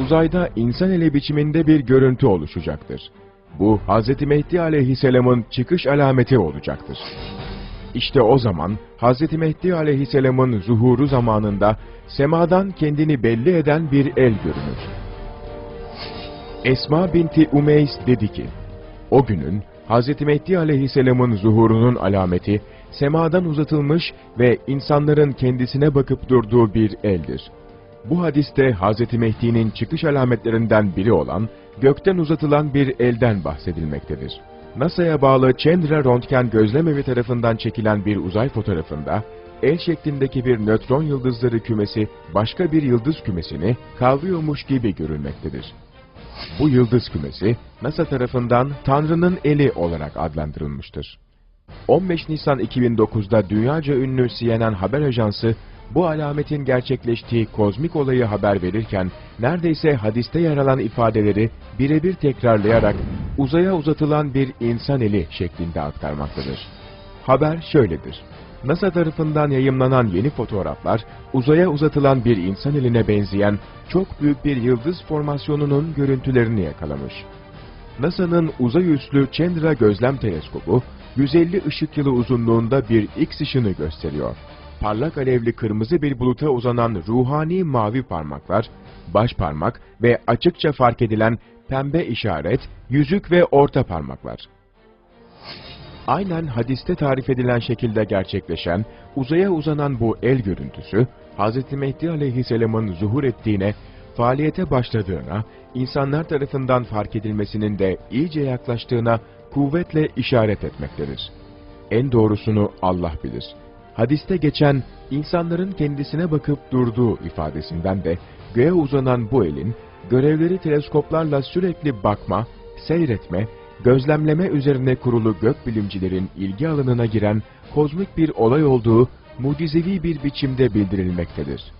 uzayda insan eli biçiminde bir görüntü oluşacaktır. Bu Hz. Mehdi aleyhisselamın çıkış alameti olacaktır. İşte o zaman Hz. Mehdi aleyhisselamın zuhuru zamanında semadan kendini belli eden bir el görünür. Esma binti Umeys dedi ki, o günün Hz. Mehdi aleyhisselamın zuhurunun alameti, semadan uzatılmış ve insanların kendisine bakıp durduğu bir eldir. Bu hadiste Hz. Mehdi'nin çıkış alametlerinden biri olan, gökten uzatılan bir elden bahsedilmektedir. NASA'ya bağlı Chandra Röntgen Gözlemevi tarafından çekilen bir uzay fotoğrafında, el şeklindeki bir nötron yıldızları kümesi başka bir yıldız kümesini kavruyormuş gibi görülmektedir. Bu yıldız kümesi NASA tarafından Tanrı'nın eli olarak adlandırılmıştır. 15 Nisan 2009'da dünyaca ünlü CNN haber ajansı bu alametin gerçekleştiği kozmik olayı haber verirken neredeyse hadiste yer alan ifadeleri birebir tekrarlayarak uzaya uzatılan bir insan eli şeklinde aktarmaktadır. Haber şöyledir. NASA tarafından yayımlanan yeni fotoğraflar, uzaya uzatılan bir insan eline benzeyen çok büyük bir yıldız formasyonunun görüntülerini yakalamış. NASA'nın uzay üslü Chandra Gözlem Teleskobu, 150 ışık yılı uzunluğunda bir X ışını gösteriyor. Parlak alevli kırmızı bir buluta uzanan ruhani mavi parmaklar, baş parmak ve açıkça fark edilen pembe işaret, yüzük ve orta parmaklar. Aynen hadiste tarif edilen şekilde gerçekleşen, uzaya uzanan bu el görüntüsü, Hz. Mehdi aleyhisselamın zuhur ettiğine, faaliyete başladığına, insanlar tarafından fark edilmesinin de iyice yaklaştığına kuvvetle işaret etmektedir. En doğrusunu Allah bilir. Hadiste geçen, insanların kendisine bakıp durduğu ifadesinden de, göğe uzanan bu elin, görevleri teleskoplarla sürekli bakma, seyretme, gözlemleme üzerine kurulu gökbilimcilerin ilgi alanına giren kozmik bir olay olduğu mucizevi bir biçimde bildirilmektedir.